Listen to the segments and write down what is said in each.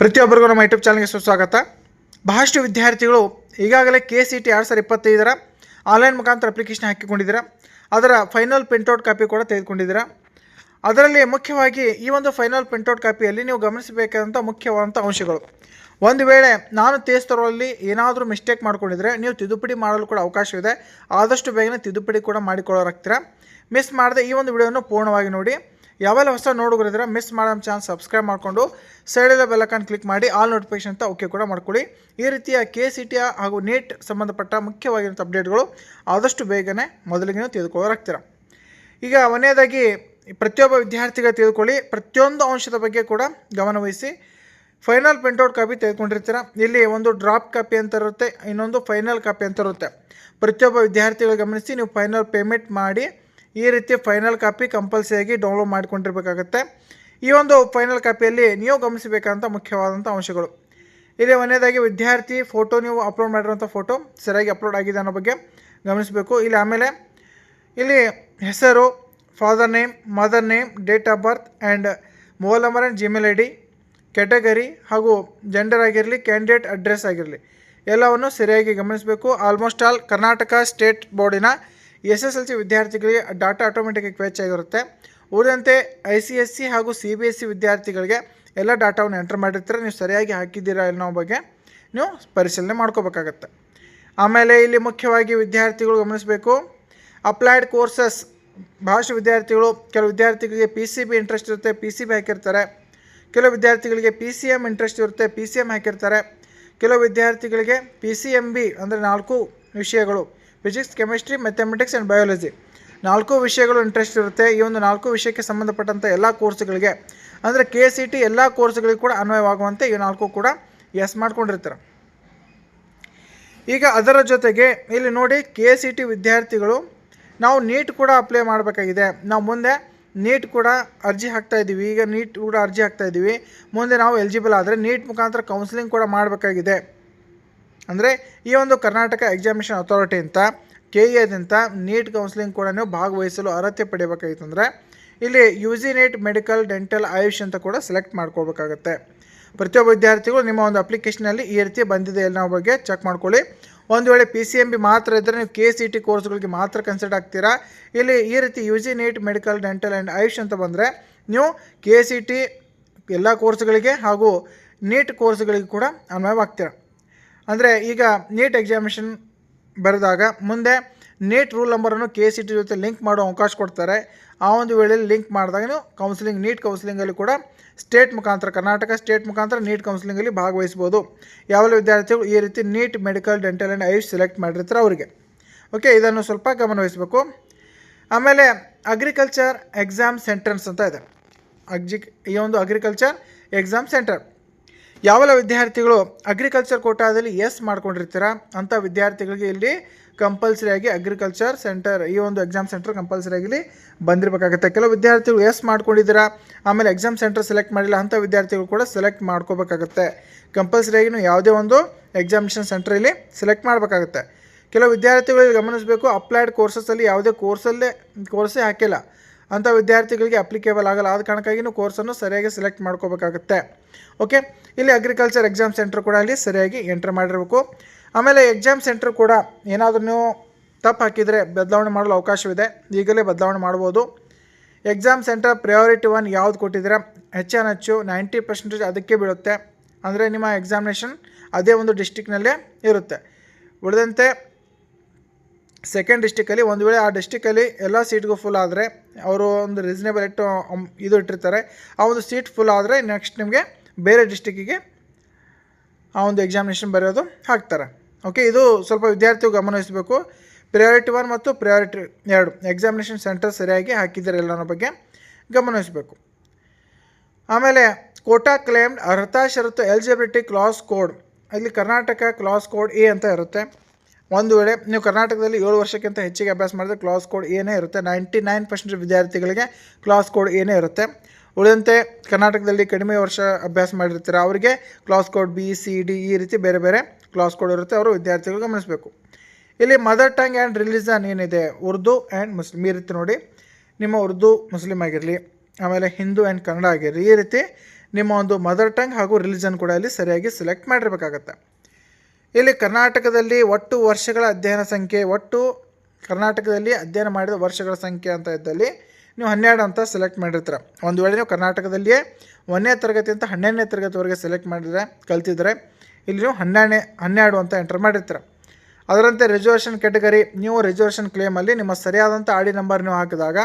ಪ್ರತಿಯೊಬ್ಬರಿಗೂ ನಮ್ಮ ಯೂಟ್ಯೂಬ್ ಚಾನಲ್ಗೆ ಸುಸ್ವಾಗತ. ಬಹಳಷ್ಟು ವಿದ್ಯಾರ್ಥಿಗಳು ಈಗಾಗಲೇ ಕೆ ಸಿ ಟಿ ಎರಡು ಸಾವಿರದ ಇಪ್ಪತ್ತೈದರ ಆನ್ಲೈನ್ ಮುಖಾಂತರ ಅಪ್ಲಿಕೇಶನ್ ಹಾಕಿಕೊಂಡಿದ್ದೀರಾ? ಅದರ ಫೈನಲ್ ಪ್ರಿಂಟೌಟ್ ಕಾಪಿ ಕೂಡ ತೆಗೆದುಕೊಂಡಿದ್ದೀರಾ? ಅದರಲ್ಲಿ ಮುಖ್ಯವಾಗಿ ಈ ಒಂದು ಫೈನಲ್ ಪ್ರಿಂಟೌಟ್ ಕಾಪಿಯಲ್ಲಿ ನೀವು ಗಮನಿಸಬೇಕಾದಂಥ ಮುಖ್ಯವಾದಂಥ ಅಂಶಗಳು. ಒಂದು ವೇಳೆ ನಾನು ತೇಸ್ತರಲ್ಲಿ ಏನಾದರೂ ಮಿಸ್ಟೇಕ್ ಮಾಡಿಕೊಂಡಿದ್ರೆ ನೀವು ತಿದ್ದುಪಡಿ ಮಾಡಲು ಕೂಡ ಅವಕಾಶವಿದೆ ಆದಷ್ಟು ಬೇಗನೆ ತಿದ್ದುಪಡಿ ಕೂಡ ಮಾಡಿಕೊಳ್ಳೋರಾಗ್ತೀರಾ? ಮಿಸ್ ಮಾಡದೆ ಈ ಒಂದು ವಿಡಿಯೋನ ಪೂರ್ಣವಾಗಿ ನೋಡಿ. ಯಾವೆಲ್ಲ ಹೊಸ ನೋಡುಗರಿದ್ರೆ ಮಿಸ್ ಮಾಡೋ ಚಾನ್ಸ್ ಸಬ್ಸ್ಕ್ರೈಬ್ ಮಾಡಿಕೊಂಡು ಸೈಡಲ್ಲ ಬೆಲಕನ್ ಕ್ಲಿಕ್ ಮಾಡಿ ಆಲ್ ನೋಟಿಫಿಕೇಶನ್ ಅಂತ ಓಕೆ ಕೂಡ ಮಾಡ್ಕೊಳ್ಳಿ. ಈ ರೀತಿಯ ಕೆ ಸಿ ಟಿ ಹಾಗೂ ನೀಟ್ ಸಂಬಂಧಪಟ್ಟ ಮುಖ್ಯವಾಗಿರುವಂಥ ಅಪ್ಡೇಟ್ಗಳು ಆದಷ್ಟು ಬೇಗನೆ ಮೊದಲಿಗೆ ನೀವು ತೆಗೆದುಕೊಳ್ಳೋರಾಗ್ತೀರಾ ಈಗ ಒಂದನೇದಾಗಿ ಪ್ರತಿಯೊಬ್ಬ ವಿದ್ಯಾರ್ಥಿಗಳು ತಿಳ್ಕೊಳ್ಳಿ ಪ್ರತಿಯೊಂದು ಅಂಶದ ಬಗ್ಗೆ ಕೂಡ ಗಮನವಹಿಸಿ ಫೈನಲ್ ಪ್ರಿಂಟೌಟ್ ಕಾಪಿ ತೆಗೆದುಕೊಂಡಿರ್ತೀರ. ಇಲ್ಲಿ ಒಂದು ಡ್ರಾಪ್ ಕಾಪಿ ಅಂತ ಇರುತ್ತೆ, ಇನ್ನೊಂದು ಫೈನಲ್ ಕಾಪಿ ಅಂತ ಇರುತ್ತೆ. ಪ್ರತಿಯೊಬ್ಬ ವಿದ್ಯಾರ್ಥಿಗಳು ಗಮನಿಸಿ ನೀವು ಫೈನಲ್ ಪೇಮೆಂಟ್ ಮಾಡಿ. ಈ ರೀತಿ ಫೈನಲ್ ಕಾಪಿ ಕಂಪಲ್ಸರಿಯಾಗಿ ಡೌನ್ಲೋಡ್ ಮಾಡಿಕೊಂಡಿರ್ಬೇಕಾಗತ್ತೆ. ಈ ಒಂದು ಫೈನಲ್ ಕಾಪಿಯಲ್ಲಿ ನೀವು ಗಮನಿಸಬೇಕಾದಂಥ ಮುಖ್ಯವಾದಂಥ ಅಂಶಗಳು. ಇಲ್ಲಿ ಒಂದನೇದಾಗಿ ವಿದ್ಯಾರ್ಥಿ ಫೋಟೋ ನೀವು ಅಪ್ಲೋಡ್ ಮಾಡಿರೋಂಥ ಫೋಟೋ ಸರಿಯಾಗಿ ಅಪ್ಲೋಡ್ ಆಗಿದೆ ಅನ್ನೋ ಬಗ್ಗೆ ಗಮನಿಸಬೇಕು. ಇಲ್ಲಿ ಆಮೇಲೆ ಇಲ್ಲಿ ಹೆಸರು father name mother name date of birth and mobile number and Gmail I D category ಹಾಗೂ ಜೆಂಡರ್ ಆಗಿರಲಿ ಕ್ಯಾಂಡಿಡೇಟ್ ಅಡ್ರೆಸ್ ಆಗಿರಲಿ ಎಲ್ಲವನ್ನು ಸರಿಯಾಗಿ ಗಮನಿಸಬೇಕು. ಆಲ್ಮೋಸ್ಟ್ ಆಲ್ ಕರ್ನಾಟಕ ಸ್ಟೇಟ್ ಬೋರ್ಡಿನ ಎಸ್ ಎಸ್ ಎಲ್ ಸಿ ವಿದ್ಯಾರ್ಥಿಗಳಿಗೆ ಡಾಟಾ ಆಟೋಮೆಟಿಕ್ ವೆಚ್ ಆಗಿರುತ್ತೆ. ಉಳಿದಂತೆ ಐ ಸಿ ಎಸ್ ಸಿ ಹಾಗೂ ಸಿ ಬಿ ಎಸ್ ಸಿ ವಿದ್ಯಾರ್ಥಿಗಳಿಗೆ ಎಲ್ಲ ಡಾಟಾವನ್ನು ಎಂಟರ್ ಮಾಡಿರ್ತೀರ. ನೀವು ಸರಿಯಾಗಿ ಹಾಕಿದ್ದೀರಾ ಅನ್ನೋ ಬಗ್ಗೆ ನೀವು ಪರಿಶೀಲನೆ ಮಾಡ್ಕೋಬೇಕಾಗತ್ತೆ. ಆಮೇಲೆ ಇಲ್ಲಿ ಮುಖ್ಯವಾಗಿ ವಿದ್ಯಾರ್ಥಿಗಳು ಗಮನಿಸಬೇಕು. ಅಪ್ಲೈಡ್ ಕೋರ್ಸಸ್, ಭಾಷೆ ವಿದ್ಯಾರ್ಥಿಗಳು ಕೆಲವು ವಿದ್ಯಾರ್ಥಿಗಳಿಗೆ ಪಿ ಸಿ ಬಿ ಇಂಟ್ರೆಸ್ಟ್ ಇರುತ್ತೆ, ಪಿ ಸಿ ಬಿ ಹಾಕಿರ್ತಾರೆ. ಕೆಲವು ವಿದ್ಯಾರ್ಥಿಗಳಿಗೆ ಪಿ ಸಿ ಎಂ ಇಂಟ್ರೆಸ್ಟ್ ಇರುತ್ತೆ, ಪಿ ಸಿ ಎಂ ಹಾಕಿರ್ತಾರೆ. ಕೆಲವು ವಿದ್ಯಾರ್ಥಿಗಳಿಗೆ ಪಿ ಸಿ ಎಂ ಬಿ ಅಂದರೆ ನಾಲ್ಕು ವಿಷಯಗಳು. Physics chemistry mathematics and biology ನಾಲ್ಕು ವಿಷಯಗಳು ಇಂಟ್ರೆಸ್ಟ್ ಇರುತ್ತೆ. ಈ ಒಂದು ನಾಲ್ಕು ವಿಷಯಕ್ಕೆ ಸಂಬಂಧಪಟ್ಟಂಥ ಎಲ್ಲ ಕೋರ್ಸ್ಗಳಿಗೆ ಅಂದರೆ ಕೆ ಸಿ ಟಿ ಎಲ್ಲ ಕೋರ್ಸ್ಗಳಿಗೆ ಕೂಡ ಅನ್ವಯವಾಗುವಂತೆ ಈ ನಾಲ್ಕು ಕೂಡ ಎಸ್ ಮಾಡ್ಕೊಂಡಿರ್ತಾರೆ. ಈಗ ಅದರ ಜೊತೆಗೆ ಇಲ್ಲಿ ನೋಡಿ ಕೆ ಸಿ ಟಿ ವಿದ್ಯಾರ್ಥಿಗಳು ನಾವು ನೀಟ್ ಕೂಡ ಅಪ್ಲೈ ಮಾಡಬೇಕಾಗಿದೆ. ನಾವು ಮುಂದೆ ನೀಟ್ ಕೂಡ ಅರ್ಜಿ ಹಾಕ್ತಾ ಇದ್ದೀವಿ. ಈಗ ನೀಟ್ ಕೂಡ ಅರ್ಜಿ ಹಾಕ್ತಾ ಇದ್ದೀವಿ. ಮುಂದೆ ನಾವು ಎಲಿಜಿಬಲ್ ಆದರೆ ನೀಟ್ ಮುಖಾಂತರ ಕೌನ್ಸಿಲಿಂಗ್ ಕೂಡ ಮಾಡಬೇಕಾಗಿದೆ. ಅಂದರೆ ಈ ಒಂದು ಕರ್ನಾಟಕ ಎಕ್ಸಾಮಿನೇಷನ್ ಅಥಾರಿಟಿ ಅಂತ. ಕೆ ಎದಂಥ ನೀಟ್ ಕೌನ್ಸಿಲಿಂಗ್ ಕೂಡ ನೀವು ಭಾಗವಹಿಸಲು ಅರ್ಹತೆ ಪಡಿಬೇಕಾಗಿತ್ತು ಅಂದರೆ ಇಲ್ಲಿ U G NEET medical dental AYUSH ಅಂತ ಕೂಡ ಸೆಲೆಕ್ಟ್ ಮಾಡ್ಕೋಬೇಕಾಗತ್ತೆ. ಪ್ರತಿಯೊಬ್ಬ ವಿದ್ಯಾರ್ಥಿಗಳು ನಿಮ್ಮ ಒಂದು ಅಪ್ಲಿಕೇಶನಲ್ಲಿ ಈ ರೀತಿ ಬಂದಿದೆ ಅನ್ನೋ ಬಗ್ಗೆ ಚೆಕ್ ಮಾಡ್ಕೊಳ್ಳಿ. ಒಂದು ವೇಳೆ ಪಿ ಸಿ ಎಂ ಬಿ ಮಾತ್ರ ಇದ್ದರೆ ನೀವು ಕೆ ಸಿ ಟಿ ಕೋರ್ಸ್ಗಳಿಗೆ ಮಾತ್ರ ಕನ್ಸಿಡರ್ ಆಗ್ತೀರಾ? ಇಲ್ಲಿ ಈ ರೀತಿ U G NEET medical dental and AYUSH ಅಂತ ಬಂದರೆ ನೀವು ಕೆ ಸಿ ಟಿ ಎಲ್ಲ ಕೋರ್ಸ್ಗಳಿಗೆ ಹಾಗೂ ನೀಟ್ ಕೋರ್ಸ್ಗಳಿಗೆ ಕೂಡ ಅನ್ವಯವಾಗ್ತೀರ. ಅಂದರೆ ಈಗ ನೀಟ್ ಎಕ್ಸಾಮಿನೇಷನ್ ಬರೆದಾಗ, ಮುಂದೆ ನೀಟ್ ರೂಲ್ ನಂಬರನ್ನು ಕೆ ಸಿ ಟಿ ಜೊತೆ ಲಿಂಕ್ ಮಾಡೋ ಅವಕಾಶ ಕೊಡ್ತಾರೆ. ಆ ಒಂದು ವೇಳೆಯಲ್ಲಿ ಲಿಂಕ್ ಮಾಡಿದಾಗ ಕೌನ್ಸಿಲಿಂಗ್, ನೀಟ್ ಕೌನ್ಸಿಲಿಂಗಲ್ಲಿ ಕೂಡ ಸ್ಟೇಟ್ ಮುಖಾಂತರ, ಕರ್ನಾಟಕ ಸ್ಟೇಟ್ ಮುಖಾಂತರ ನೀಟ್ ಕೌನ್ಸಿಲಿಂಗಲ್ಲಿ ಭಾಗವಹಿಸ್ಬೋದು ಯಾವೆಲ್ಲ ವಿದ್ಯಾರ್ಥಿಗಳು ಈ ರೀತಿ ನೀಟ್ ಮೆಡಿಕಲ್, ಡೆಂಟಲ್ ಆ್ಯಂಡ್ ಐಸ್ ಸೆಲೆಕ್ಟ್ ಮಾಡಿರ್ತಾರೆ ಅವರಿಗೆ. ಓಕೆ, ಇದನ್ನು ಸ್ವಲ್ಪ ಗಮನವಹಿಸಬೇಕು ಆಮೇಲೆ ಅಗ್ರಿಕಲ್ಚರ್ ಎಕ್ಸಾಮ್ ಸೆಂಟರ್ಸ್ ಅಂತ ಇದೆ. ಅಗ್ಜಿ, ಈ ಒಂದು ಅಗ್ರಿಕಲ್ಚರ್ ಎಕ್ಸಾಮ್ ಸೆಂಟರ್ ಯಾವೆಲ್ಲ ವಿದ್ಯಾರ್ಥಿಗಳು ಅಗ್ರಿಕಲ್ಚರ್ ಕೋಟಾದಲ್ಲಿ ಎಸ್ ಮಾಡ್ಕೊಂಡಿರ್ತೀರ ಅಂಥ ವಿದ್ಯಾರ್ಥಿಗಳಿಗೆ ಇಲ್ಲಿ ಕಂಪಲ್ಸರಿಯಾಗಿ ಅಗ್ರಿಕಲ್ಚರ್ ಸೆಂಟರ್ ಈ ಒಂದು ಎಕ್ಸಾಮ್ ಸೆಂಟರ್ ಕಂಪಲ್ಸರಿಯಾಗಿ ಇಲ್ಲಿ ಬಂದಿರಬೇಕಾಗುತ್ತೆ. ಕೆಲವು ವಿದ್ಯಾರ್ಥಿಗಳು ಎಸ್ ಮಾಡ್ಕೊಂಡಿದ್ದೀರಾ, ಆಮೇಲೆ ಎಕ್ಸಾಮ್ ಸೆಂಟರ್ ಸೆಲೆಕ್ಟ್ ಮಾಡಿಲ್ಲ ಅಂಥ ವಿದ್ಯಾರ್ಥಿಗಳು ಕೂಡ ಸೆಲೆಕ್ಟ್ ಮಾಡ್ಕೋಬೇಕಾಗುತ್ತೆ. ಕಂಪಲ್ಸರಿಯಾಗಿ ನೀವು ಯಾವುದೇ ಒಂದು ಎಕ್ಸಾಮಿನೇಷನ್ ಸೆಂಟರ್ ಇಲ್ಲಿ ಸೆಲೆಕ್ಟ್ ಮಾಡಬೇಕಾಗುತ್ತೆ. ಕೆಲವು ವಿದ್ಯಾರ್ಥಿಗಳಿಗೆ ಗಮನಿಸಬೇಕು ಅಪ್ಲೈಡ್ ಕೋರ್ಸಸಲ್ಲಿ ಯಾವುದೇ ಕೋರ್ಸಲ್ಲೇ ಕೋರ್ಸೇ ಹಾಕಿಲ್ಲ. ಅಂಥ ವಿದ್ಯಾರ್ಥಿಗಳಿಗೆ ಅಪ್ಲಿಕೇಬಲ್ ಆಗಲ್ಲ. ಆದ ಕಾರಣಕ್ಕಾಗಿ ನೀವು ಕೋರ್ಸನ್ನು ಸರಿಯಾಗಿ ಸೆಲೆಕ್ಟ್ ಮಾಡ್ಕೋಬೇಕಾಗುತ್ತೆ. ಓಕೆ ಇಲ್ಲಿ ಅಗ್ರಿಕಲ್ಚರ್ ಎಕ್ಸಾಮ್ ಸೆಂಟ್ರ್ ಕೂಡ ಅಲ್ಲಿ ಸರಿಯಾಗಿ ಎಂಟ್ರ್ ಮಾಡಿರಬೇಕು. ಆಮೇಲೆ ಎಕ್ಸಾಮ್ ಸೆಂಟ್ರ್ ಕೂಡ ಏನಾದರೂ ನೀವು ತಪ್ಪು ಹಾಕಿದರೆ ಬದಲಾವಣೆ ಮಾಡಲು ಅವಕಾಶವಿದೆ. ಈಗಲೇ ಬದಲಾವಣೆ ಮಾಡ್ಬೋದು. ಎಕ್ಸಾಮ್ ಸೆಂಟರ್ ಪ್ರಯಾರಿಟಿ ಒನ್ ಯಾವ್ದು ಕೊಟ್ಟಿದ್ದೀರ? ಹೆಚ್ಚು ನೈಂಟಿ ಪರ್ಸೆಂಟೇಜ್ ಅದಕ್ಕೆ ಬೀಳುತ್ತೆ. ಅಂದರೆ ನಿಮ್ಮ ಎಕ್ಸಾಮಿನೇಷನ್ ಅದೇ ಒಂದು ಡಿಸ್ಟಿಕ್ನಲ್ಲೇ ಇರುತ್ತೆ. ಉಳಿದಂತೆ ಸೆಕೆಂಡ್ ಡಿಸ್ಟಿಕಲ್ಲಿ ಒಂದು ವೇಳೆ ಆ ಡಿಸ್ಟಿಕಲ್ಲಿ ಎಲ್ಲ ಸೀಟ್ಗೂ ಫುಲ್ ಆದರೆ ಅವರು ಒಂದು ರೀಸನೇಬಲ್ ಇಟ್ಟು ಇದು ಇಟ್ಟಿರ್ತಾರೆ. ಆ ಒಂದು ಸೀಟ್ ಫುಲ್ ಆದರೆ ನೆಕ್ಸ್ಟ್ ನಿಮಗೆ ಬೇರೆ ಡಿಸ್ಟಿಕ್ಕಿಗೆ ಆ ಒಂದು ಎಕ್ಸಾಮಿನೇಷನ್ ಬರೆಯೋದು ಹಾಕ್ತಾರೆ. ಓಕೆ ಇದು ಸ್ವಲ್ಪ ವಿದ್ಯಾರ್ಥಿಗಳು ಗಮನಿಸಬೇಕು ಪ್ರಯಾರಿಟಿ ಒನ್ ಮತ್ತು ಪ್ರಯಾರಿಟಿ ಎರಡು ಎಕ್ಸಾಮಿನೇಷನ್ ಸೆಂಟರ್ ಸರಿಯಾಗಿ ಹಾಕಿದ್ದಾರೆ ಎಲ್ಲರ ಬಗ್ಗೆ ಗಮನಿಸಬೇಕು ಆಮೇಲೆ ಕೋಟಾ ಕ್ಲೇಮ್ಡ್ ಅರ್ಹತಾ ಷರತ್ತು ಎಲಿಜಿಬಿಲಿಟಿ ಕ್ಲಾಸ್ ಕೋಡ್ ಇಲ್ಲಿ ಕರ್ನಾಟಕ ಕ್ಲಾಸ್ ಕೋಡ್ ಎ ಅಂತ ಇರುತ್ತೆ. ಒಂದು ವೇಳೆ ನೀವು ಕರ್ನಾಟಕದಲ್ಲಿ ಏಳು ವರ್ಷಕ್ಕಿಂತ ಹೆಚ್ಚಿಗೆ ಅಭ್ಯಾಸ ಮಾಡಿದ್ರೆ ಕ್ಲಾಸ್ ಕೋಡ್ ಏನೇ ಇರುತ್ತೆ ನೈಂಟಿ ನೈನ್ ಪರ್ಸೆಂಟ್ ವಿದ್ಯಾರ್ಥಿಗಳಿಗೆ ಕ್ಲಾಸ್ ಕೋಡ್ ಏನೇ ಇರುತ್ತೆ. ಉಳಿದಂತೆ ಕರ್ನಾಟಕದಲ್ಲಿ ಕಡಿಮೆ ವರ್ಷ ಅಭ್ಯಾಸ ಮಾಡಿರ್ತಾರೆ, ಅವರಿಗೆ class code B C D ಈ ರೀತಿ ಬೇರೆ ಬೇರೆ ಕ್ಲಾಸ್ ಕೋಡ್ ಇರುತ್ತೆ, ಅವರು ವಿದ್ಯಾರ್ಥಿಗಳು ಗಮನಿಸಬೇಕು. ಇಲ್ಲಿ ಮದರ್ ಟಂಗ್ ಆ್ಯಂಡ್ ರಿಲಿಜನ್ ಏನಿದೆ, ಉರ್ದು ಆ್ಯಂಡ್ ಮುಸ್ಲಿಮ್ ಈ ರೀತಿ ನೋಡಿ. ನಿಮ್ಮ ಉರ್ದು ಮುಸ್ಲಿಮ್ ಆಗಿರಲಿ, ಆಮೇಲೆ ಹಿಂದೂ ಆ್ಯಂಡ್ ಕನ್ನಡ ಆಗಿರಲಿ, ಈ ರೀತಿ ನಿಮ್ಮ ಒಂದು ಮದರ್ ಟಂಗ್ ಹಾಗೂ ರಿಲಿಜನ್ ಕೂಡ ಇಲ್ಲಿ ಸರಿಯಾಗಿ ಸೆಲೆಕ್ಟ್ ಮಾಡಿರಬೇಕಾಗತ್ತೆ. ಇಲ್ಲಿ ಕರ್ನಾಟಕದಲ್ಲಿ ಒಟ್ಟು ವರ್ಷಗಳ ಅಧ್ಯಯನ ಸಂಖ್ಯೆ, ಒಟ್ಟು ಕರ್ನಾಟಕದಲ್ಲಿ ಅಧ್ಯಯನ ಮಾಡಿದ ವರ್ಷಗಳ ಸಂಖ್ಯೆ ಅಂತ ಇದ್ದಲ್ಲಿ ನೀವು ಹನ್ನೆರಡು ಅಂತ ಸೆಲೆಕ್ಟ್ ಮಾಡಿರ್ತೀರ. ಒಂದು ವೇಳೆ ನೀವು ಕರ್ನಾಟಕದಲ್ಲಿಯೇ ಒಂದನೇ ತರಗತಿ ಅಂತ ಹನ್ನೆರಡನೇ ತರಗತಿವರೆಗೆ ಸೆಲೆಕ್ಟ್ ಮಾಡಿದರೆ, ಕಲ್ತಿದ್ರೆ ಇಲ್ಲಿ ನೀವು ಹನ್ನೆರಡನೇ, ಹನ್ನೆರಡು ಅಂತ ಎಂಟರ್ ಮಾಡಿರ್ತೀರ. ಅದರಂತೆ ರಿಸರ್ವೇಷನ್ ಕ್ಯಾಟಗರಿ ನೀವು ರಿಸರ್ವೇಷನ್ ಕ್ಲೇಮಲ್ಲಿ ನಿಮ್ಮ ಸರಿಯಾದಂಥ ಆಡಿ ನಂಬರ್ ನೀವು ಹಾಕಿದಾಗ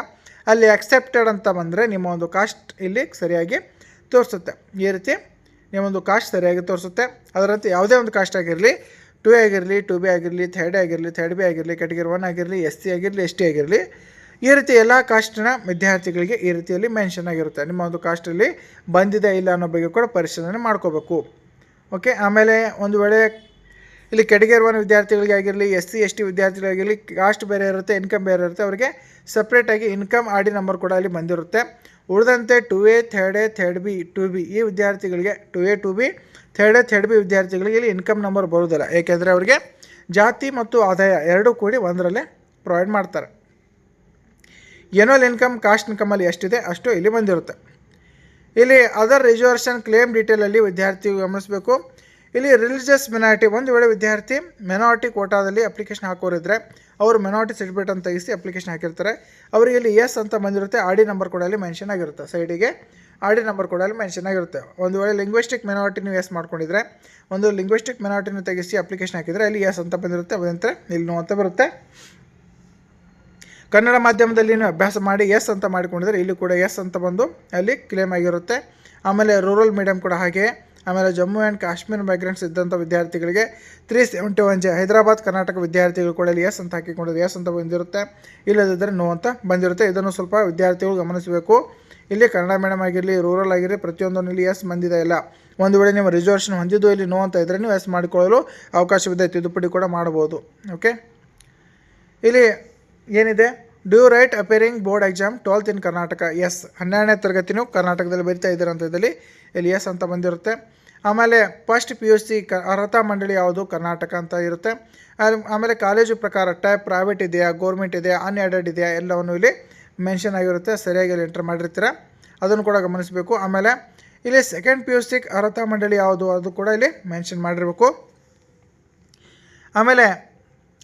ಅಲ್ಲಿ ಅಕ್ಸೆಪ್ಟೆಡ್ ಅಂತ ಬಂದರೆ ನಿಮ್ಮ ಒಂದು ಕಾಸ್ಟ್ ಇಲ್ಲಿ ಸರಿಯಾಗಿ ತೋರಿಸುತ್ತೆ. ಈ ರೀತಿ ನಿಮ್ಮೊಂದು ಕಾಸ್ಟ್ ಸರಿಯಾಗಿ ತೋರಿಸುತ್ತೆ. ಅದರಂತೆ ಯಾವುದೇ ಒಂದು ಕಾಸ್ಟ್ ಆಗಿರಲಿ ಟು ಆಗಿರಲಿ ಟು ಬಿ ಆಗಿರಲಿ ಥರ್ಡ್ ಆಗಿರಲಿ ಥರ್ಡ್ ಬಿ ಆಗಿರಲಿ ಕೆಟಗರಿ ಒನ್ ಆಗಿರಲಿ ಎಸ್ ಸಿ ಆಗಿರಲಿ ಎಸ್ ಟಿ ಆಗಿರಲಿ, ಈ ರೀತಿ ಎಲ್ಲ ಕಾಸ್ಟ್ನ ವಿದ್ಯಾರ್ಥಿಗಳಿಗೆ ಈ ರೀತಿಯಲ್ಲಿ ಮೆನ್ಷನ್ ಆಗಿರುತ್ತೆ. ನಿಮ್ಮ ಒಂದು ಕಾಸ್ಟಲ್ಲಿ ಬಂದಿದೆ ಇಲ್ಲ ಅನ್ನೋ ಬಗ್ಗೆ ಕೂಡ ಪರಿಶೀಲನೆ ಮಾಡ್ಕೋಬೇಕು. ಓಕೆ ಆಮೇಲೆ ಒಂದು ವೇಳೆ ಇಲ್ಲಿ ಕೆಟಗರಿ ಒನ್ ವಿದ್ಯಾರ್ಥಿಗಳಿಗೆ ಆಗಿರಲಿ ಎಸ್ ಸಿ ಎಸ್ ಟಿ ವಿದ್ಯಾರ್ಥಿಗಳಾಗಿರಲಿ ಕಾಸ್ಟ್ ಬೇರೆ ಇರುತ್ತೆ ಇನ್ಕಮ್ ಬೇರೆ ಇರುತ್ತೆ, ಅವರಿಗೆ ಸಪ್ರೇಟಾಗಿ ಇನ್ಕಮ್ ಆಡಿ ನಂಬರ್ ಕೂಡ ಅಲ್ಲಿ ಬಂದಿರುತ್ತೆ. ಉಳಿದಂತೆ two A third A third B two B ಈ ವಿದ್ಯಾರ್ಥಿಗಳಿಗೆ two A two B third A third B ವಿದ್ಯಾರ್ಥಿಗಳಿಗೆ ಇಲ್ಲಿ ಇನ್ಕಮ್ ನಂಬರ್ ಬರೋದಿಲ್ಲ ಏಕೆಂದರೆ ಅವರಿಗೆ ಜಾತಿ ಮತ್ತು ಆದಾಯ ಎರಡೂ ಕೂಡಿ ಒಂದರಲ್ಲೇ ಪ್ರೊವೈಡ್ ಮಾಡ್ತಾರೆ. ಎನ್ಯುವಲ್ ಇನ್ಕಮ್ ಕಾಸ್ಟ್ ಇನ್ಕಮಲ್ಲಿ ಎಷ್ಟಿದೆ ಅಷ್ಟು ಇಲ್ಲಿ ಬಂದಿರುತ್ತೆ. ಇಲ್ಲಿ ಅದರ್ ರಿಸರ್ವೇಷನ್ ಕ್ಲೇಮ್ ಡೀಟೇಲಲ್ಲಿ ವಿದ್ಯಾರ್ಥಿ ಗಮನಿಸಬೇಕು. ಇಲ್ಲಿ ರಿಲಿಜಿಯಸ್ ಮೆನಾರಿಟಿ, ಒಂದು ವೇಳೆ ವಿದ್ಯಾರ್ಥಿ ಮೆನಾರಿಟಿ ಕೋಟಾದಲ್ಲಿ ಅಪ್ಲಿಕೇಶನ್ ಹಾಕೋರಿದ್ರೆ ಅವರು ಮೆನಾರಿಟಿ ಸರ್ಟಿಫಿಕೇಟ್ ಅಂತ ತೆಗೆಸಿ ಅಪ್ಲಿಕೇಶನ್ ಹಾಕಿರ್ತಾರೆ. ಅವರಿಗೆ ಇಲ್ಲಿ ಎಸ್ ಅಂತ ಬಂದಿರುತ್ತೆ, ಆರ್ ಡಿ ನಂಬರ್ ಕೂಡ ಅಲ್ಲಿ ಮೆನ್ಷನ್ ಆಗಿರುತ್ತೆ, ಸೈಡಿಗೆ ಆರ್ ಡಿ ನಂಬರ್ ಕೂಡ ಅಲ್ಲಿ ಮೆನ್ಷನ್ ಆಗಿರುತ್ತೆ. ಒಂದು ವೇಳೆ ಲಿಂಗ್ವಿಸ್ಟಿಕ್ ಮೆನಾರಿಟಿ ನೀವು ಎಸ್ ಮಾಡ್ಕೊಂಡಿದ್ರೆ, ಒಂದು ಲಿಂಗ್ವಿಸ್ಟಿಕ್ ಮೆನಾರಿಟಿನ ತೆಗೆಸಿ ಅಪ್ಲಿಕೇಶನ್ ಹಾಕಿದರೆ ಅಲ್ಲಿ ಎಸ್ ಅಂತ ಬಂದಿರುತ್ತೆ, ಅದಂತರ ಇಲ್ಲಿ ನೋ ಅಂತ ಬರುತ್ತೆ. ಕನ್ನಡ ಮಾಧ್ಯಮದಲ್ಲಿ ನೀವು ಅಭ್ಯಾಸ ಮಾಡಿ ಎಸ್ ಅಂತ ಮಾಡಿಕೊಂಡಿದ್ರೆ ಇಲ್ಲಿ ಕೂಡ ಎಸ್ ಅಂತ ಬಂದು ಅಲ್ಲಿ ಕ್ಲೇಮ್ ಆಗಿರುತ್ತೆ. ಆಮೇಲೆ ರೂರಲ್ ಮೀಡಿಯಮ್ ಕೂಡ ಹಾಗೆ ಆಮೇಲೆ ಜಮ್ಮು ಆ್ಯಂಡ್ ಕಾಶ್ಮೀರ್ ಮೈಗ್ರೆಂಟ್ಸ್ ಇದ್ದಂಥ ವಿದ್ಯಾರ್ಥಿಗಳಿಗೆ three seventy one J Hyderabad, Karnataka ವಿದ್ಯಾರ್ಥಿಗಳು ಕೂಡ ಎಸ್ ಅಂತ ಹಾಕಿಕೊಂಡಿದ್ರೆ ಎಸ್ ಅಂತ ಬಂದಿರುತ್ತೆ. ಇಲ್ಲದಿದ್ದರೆ ನೋ ಅಂತ ಬಂದಿರುತ್ತೆ. ಇದನ್ನು ಸ್ವಲ್ಪ ವಿದ್ಯಾರ್ಥಿಗಳು ಗಮನಿಸಬೇಕು. ಇಲ್ಲಿ ಕನ್ನಡ ಮೀಡಿಯಮ್ ಆಗಿರಲಿ ರೂರಲ್ ಆಗಿರಲಿ, ಪ್ರತಿಯೊಂದನ್ನು ಇಲ್ಲಿ ಎಸ್ ಬಂದಿದೆ ಇಲ್ಲ ಒಂದು ವೇಳೆ ನೀವು ರಿಸರ್ವೇಷನ್ ಹೊಂದಿದ್ದು ಇಲ್ಲಿ ನೋ ಅಂತ ಇದ್ದರೆ ನೀವು ಎಸ್ ಮಾಡಿಕೊಳ್ಳಲು ಅವಕಾಶವಿದೆ. ತಿದ್ದುಪಡಿ ಕೂಡ ಮಾಡ್ಬೋದು ಓಕೆ ಇಲ್ಲಿ ಏನಿದೆ? Due right appearing board exam twelfth in Karnataka S ಹನ್ನೆರಡನೇ ತರಗತಿನೂ ಕರ್ನಾಟಕದಲ್ಲಿ ಬರಿತಾ ಇದ್ದೀರ ಅಂತ ಇದ್ದಲ್ಲಿ ಇಲ್ಲಿ ಅಂತ ಬಂದಿರುತ್ತೆ. ಆಮೇಲೆ ಫಸ್ಟ್ ಪಿ ಯು ಸಿ ಕ ಅರ್ಹತಾ ಮಂಡಳಿ ಯಾವುದು? ಕರ್ನಾಟಕ ಅಂತ ಇರುತ್ತೆ. ಆಮೇಲೆ ಕಾಲೇಜು ಪ್ರಕಾರ ಟೈಪ್ ಪ್ರೈವೇಟ್ ಇದೆಯಾ? ಗೌರ್ಮೆಂಟ್ ಇದೆಯಾ? ಅನ್ಎಡೆಡ್ ಇದೆಯಾ? ಎಲ್ಲವನ್ನು ಇಲ್ಲಿ ಮೆನ್ಷನ್ ಆಗಿರುತ್ತೆ. ಸರಿಯಾಗಿ ಇಲ್ಲಿ ಎಂಟರ್ ಮಾಡಿರ್ತೀರ. ಅದನ್ನು ಕೂಡ ಗಮನಿಸಬೇಕು. ಆಮೇಲೆ ಇಲ್ಲಿ ಸೆಕೆಂಡ್ ಪಿ ಯು ಸಿ ಅರ್ಹತಾ ಮಂಡಳಿ ಯಾವುದು? ಅದು ಕೂಡ ಇಲ್ಲಿ ಮೆನ್ಷನ್ ಮಾಡಿರಬೇಕು. ಆಮೇಲೆ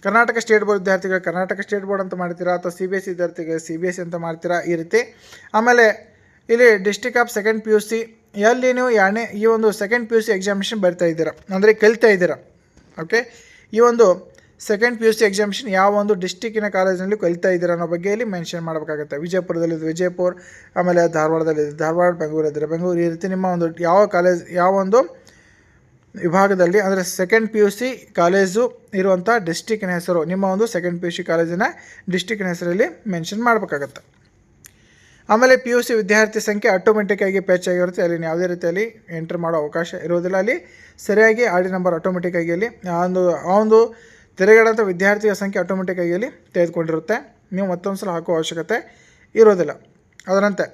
ಕರ್ನಾಟಕ ಸ್ಟೇಟ್ ಬೋರ್ಡ್ ವಿದ್ಯಾರ್ಥಿಗಳು ಕರ್ನಾಟಕ ಸ್ಟೇಟ್ ಬೋರ್ಡ್ ಅಂತ ಮಾಡ್ತೀರಾ? ಅಥವಾ ಸಿ ಬಿ ಎಸ್ ಸಿ ವಿದ್ಯಾರ್ಥಿಗಳು ಸಿ ಬಿ ಎಸ್ ಸಿ ಅಂತ ಮಾಡ್ತೀರಾ? ಈ ರೀತಿ. ಆಮೇಲೆ ಇಲ್ಲಿ district of second P U C ಎಲ್ಲಿ ನೀವು ಎರಡನೇ ಈ ಒಂದು second P U C examination ಬರ್ತಾ ಇದ್ದೀರಾ? ಅಂದರೆ ಕಲಿತಾ ಇದ್ದೀರಾ? ಓಕೆ ಈ ಒಂದು second P U C examination ಯಾವ ಒಂದು ಡಿಸ್ಟಿಕ್ಕಿನ ಕಾಲೇಜಿನಲ್ಲಿ ಕಲಿತಾ ಇದ್ದೀರಾ ಅನ್ನೋ ಬಗ್ಗೆ ಇಲ್ಲಿ ಮೆನ್ಷನ್ ಮಾಡಬೇಕಾಗುತ್ತೆ. ವಿಜಯಪುರದಲ್ಲಿ ವಿಜಯಪುರ, ಆಮೇಲೆ ಧಾರವಾಡದಲ್ಲಿ ಧಾರವಾಡ ಬೆಂಗಳೂರಿದ್ದರೆ ಬೆಂಗಳೂರು ಈ ರೀತಿ ನಿಮ್ಮ ಒಂದು ಯಾವ ಕಾಲೇಜ್ ಯಾವ ಒಂದು ವಿಭಾಗದಲ್ಲಿ ಅಂದರೆ second P U C college ಇರುವಂಥ ಡಿಸ್ಟಿಕ್ಕಿನ ಹೆಸರು, ನಿಮ್ಮ ಒಂದು ಸೆಕೆಂಡ್ ಪಿ ಯು ಸಿ ಕಾಲೇಜಿನ ಡಿಸ್ಟಿಕ್ಕಿನ ಹೆಸರಲ್ಲಿ ಮೆನ್ಷನ್ ಮಾಡಬೇಕಾಗತ್ತೆ. ಆಮೇಲೆ ಪಿ ಯು ಸಿ ವಿದ್ಯಾರ್ಥಿ ಸಂಖ್ಯೆ ಆಟೋಮೆಟಿಕ್ ಆಗಿ ಪ್ಯಾಚ್ ಆಗಿರುತ್ತೆ. ಅಲ್ಲಿ ಯಾವುದೇ ರೀತಿಯಲ್ಲಿ ಎಂಟ್ರ್ ಮಾಡೋ ಅವಕಾಶ ಇರೋದಿಲ್ಲ ಅಲ್ಲಿ ಸರಿಯಾಗಿ ಆಡಿ ನಂಬರ್ ಆಟೋಮೆಟಿಕ್ ಆಗಿ ಅಲ್ಲಿ, ಆ ಒಂದು ಆ ಒಂದು ತೆರೆಗಡಂಥ ವಿದ್ಯಾರ್ಥಿಗಳ ಸಂಖ್ಯೆ ಆಟೋಮೆಟಿಕ್ ಆಗಿ ಅಲ್ಲಿ ತೆಗೆದುಕೊಂಡಿರುತ್ತೆ. ನೀವು ಮತ್ತೊಂದು ಸಲ ಹಾಕೋ ಅವಶ್ಯಕತೆ ಇರೋದಿಲ್ಲ ಅದರಂತೆ,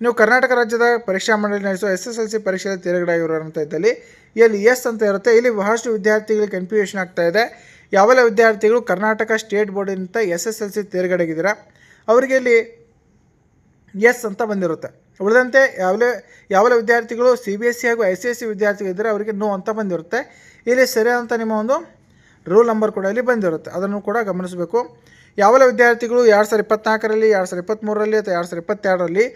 ನೀವು ಕರ್ನಾಟಕ ರಾಜ್ಯದ ಪರೀಕ್ಷಾ ಮಂಡಳಿ ನಡೆಸುವ ಎಸ್ ಎಸ್ ಎಲ್ ಸಿ ಪರೀಕ್ಷೆಯಲ್ಲಿ ತೇರ್ಗಡೆಯಾಗಿರೋಂಥ ಇದ್ದಲ್ಲಿ, ಇಲ್ಲಿ ಎಸ್ ಅಂತ ಇರುತ್ತೆ. ಇಲ್ಲಿ ಬಹಳಷ್ಟು ವಿದ್ಯಾರ್ಥಿಗಳಿಗೆ ಕನ್ಫ್ಯೂಷನ್ ಆಗ್ತಾ ಇದೆ. ಯಾವೆಲ್ಲ ವಿದ್ಯಾರ್ಥಿಗಳು ಕರ್ನಾಟಕ ಸ್ಟೇಟ್ ಬೋರ್ಡಿನಿಂದ ಎಸ್ ಎಸ್ ಎಲ್ ಸಿ ತೇರ್ಗಡೆಗಿದ್ದೀರಾ? ಅವರಿಗೆ ಇಲ್ಲಿ ಎಸ್ ಅಂತ ಬಂದಿರುತ್ತೆ. ಉಳಿದಂತೆ ಯಾವಲೇ ಯಾವೆಲ್ಲ ವಿದ್ಯಾರ್ಥಿಗಳು ಸಿ ಬಿ ಎಸ್ ಸಿ ಹಾಗೂ ಐ ಸಿ ಎಸ್ ಸಿ ವಿದ್ಯಾರ್ಥಿಗಳಿದ್ದರೆ ಅವರಿಗೆ ನೋ ಅಂತ ಬಂದಿರುತ್ತೆ. ಇಲ್ಲಿ ಸರಿಯಾದಂಥ ನಿಮ್ಮ ಒಂದು ರೂಲ್ ನಂಬರ್ ಕೂಡ ಇಲ್ಲಿ ಬಂದಿರುತ್ತೆ. ಅದನ್ನು ಕೂಡ ಗಮನಿಸಬೇಕು. ಯಾವೆಲ್ಲ ವಿದ್ಯಾರ್ಥಿಗಳು ಎರಡು ಸಾವಿರದ ಇಪ್ಪತ್ನಾಲ್ಕರಲ್ಲಿ, ಎರಡು ಸಾವಿರದ ಇಪ್ಪತ್ತ್ಮೂರರಲ್ಲಿ ಅಥವಾ ಎರಡು ಸಾವಿರದ ಇಪ್ಪತ್ತೆರಡರಲ್ಲಿ